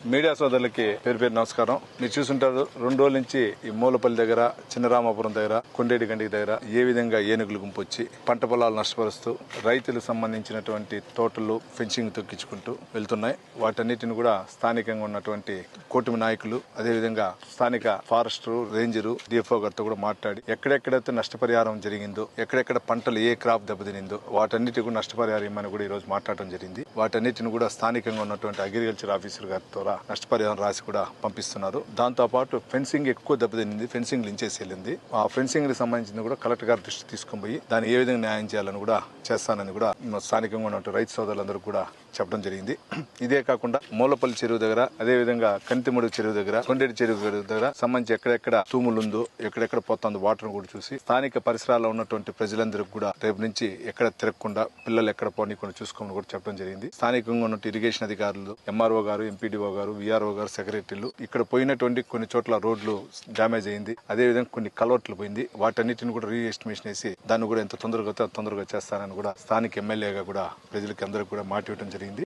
Media సోదరులకి పేరు పేరు నమస్కారం. మీరు చూసుంటారు రెండు రోజుల నుంచి ఈ మూలపల్లి దగ్గర చిన్నరామాపురం దగ్గర కొండేటి గండికి దగ్గర ఏ విధంగా ఏనుగులు గుంపు వచ్చి పంట పొలాలు నష్టపరుస్తూ రైతులకు సంబంధించినటువంటి తోటలు ఫెన్సింగ్ తొక్కించుకుంటూ వెళ్తున్నాయి. వాటన్నిటిని కూడా స్థానికంగా ఉన్నటువంటి కూటమి నాయకులు అదేవిధంగా స్థానిక ఫారెస్టర్ రేంజరు డిఎఫ్ఓ గారితో కూడా మాట్లాడి ఎక్కడెక్కడైతే నష్టపరిహారం జరిగిందో ఎక్కడెక్కడ పంటలు ఏ క్రాప్ దెబ్బతినిందో వాటన్నిటి కూడా నష్టపరిహారం ఇమ్మని కూడా ఈ రోజు మాట్లాడడం జరిగింది. వాటన్నిటిని కూడా స్థానికంగా ఉన్నటువంటి అగ్రికల్చర్ ఆఫీసర్ గారితో కూడా నష్టపరిహారం రాసి కూడా పంపిస్తున్నారు. దాంతో పాటు ఫెన్సింగ్ ఎక్కువ దెబ్బతింది ఫెన్సింగ్ లించేసి వెళ్ళింది. ఆ ఫెన్సింగ్కి సంబంధించింది కూడా కలెక్టర్ గారి దృష్టి తీసుకుని పోయి దాన్ని ఏ విధంగా న్యాయం చేయాలని కూడా చేస్తానని కూడా స్థానికంగా ఉన్నటువంటి రైతు సోదరులందరూ కూడా చెప్పడం జరిగింది. ఇదే కాకుండా మూలపల్లి చెరువు దగ్గర అదే విధంగా కంతిమడుగు చెరువు దగ్గర కొండేటి చెరువు దగ్గర సంబంధించి ఎక్కడెక్కడ తూములు ఉందో ఎక్కడెక్కడ పోతుంది వాటర్ కూడా చూసి స్థానిక పరిసరాల్లో ఉన్నటువంటి ప్రజలందరికీ కూడా రేపు నుంచి ఎక్కడ తిరగకుండా పిల్లలు ఎక్కడ పోనీ కూడా చూసుకోమని కూడా చెప్పడం జరిగింది. స్థానికంగా ఉన్న ఇరిగేషన్ అధికారులు ఎంఆర్ఓ గారు ఎంపీడీఓ గారు విఆర్ఓ గారు సెక్రటరీలు ఇక్కడ పోయినటువంటి కొన్ని చోట్ల రోడ్లు డ్యామేజ్ అయింది. అదే విధంగా కొన్ని కలవట్లు పోయింది. వాటన్నిటిని కూడా రీ ఎస్టిమేషన్ వేసి దాన్ని కూడా ఎంత తొందరగా తొందరగా చేస్తానని కూడా స్థానిక ఎమ్మెల్యేగా కూడా ప్రజలకి అందరికి కూడా మాట ఇవ్వడం జరిగింది.